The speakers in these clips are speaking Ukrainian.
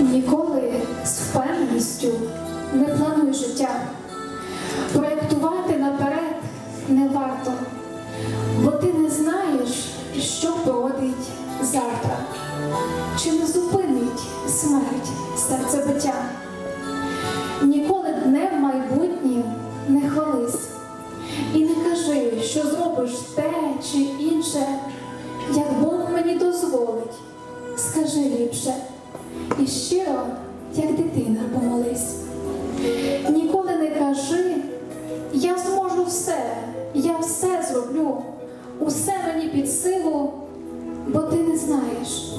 Ніколи з впевненістю не плануй життя. Проєктувати наперед не варто, бо ти не знаєш, що породить завтра, чи не зупинить смерть серцебиття. Ніколи днем майбутнім не хвались і не кажи, що зробиш те і щиро, як дитина помолись. Ніколи не кажи, я зможу все, я все зроблю, усе мені під силу, бо ти не знаєш,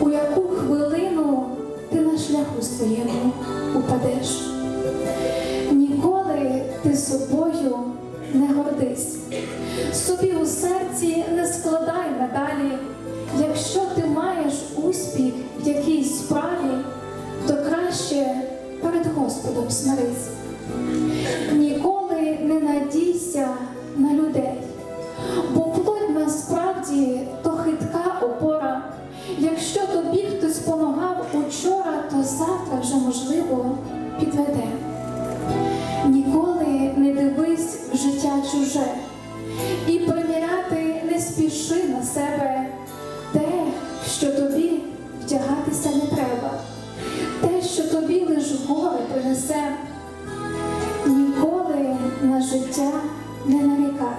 у яку хвилину ти на шляху своєму упадеш. Ніколи ти собою не гордись, собі у смирись. Ніколи не надійся на людей, бо плоть насправді то хитка опора. Якщо тобі хтось помагав учора, то завтра вже можливо підведе. Ніколи не дивись в життя чуже і приміряти не спіши на себе життя не нарікай.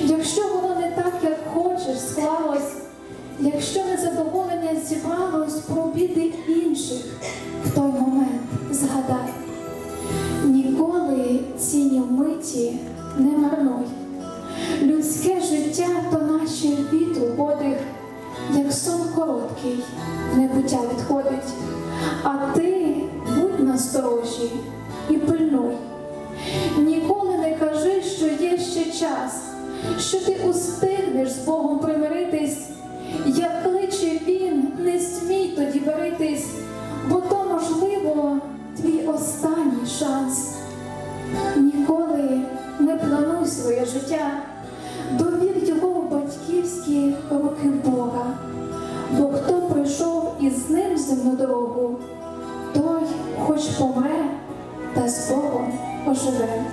Якщо воно не так, як хочеш, склалось, якщо незадоволення зібралось про біди інших, в той момент згадай. Ніколи ціні миті не марнуй. Людське життя то наче вітру подих, як сон короткий, небуття відходить. А ти будь насторожі час, що ти устигнеш з Богом примиритись. Як кличе він, не смій тоді баритись, бо то, можливо, твій останній шанс. Ніколи не плануй своє життя, довір його в батьківські руки Бога. Бо хто пройшов із ним земну дорогу, той хоч помре, та з Богом оживе.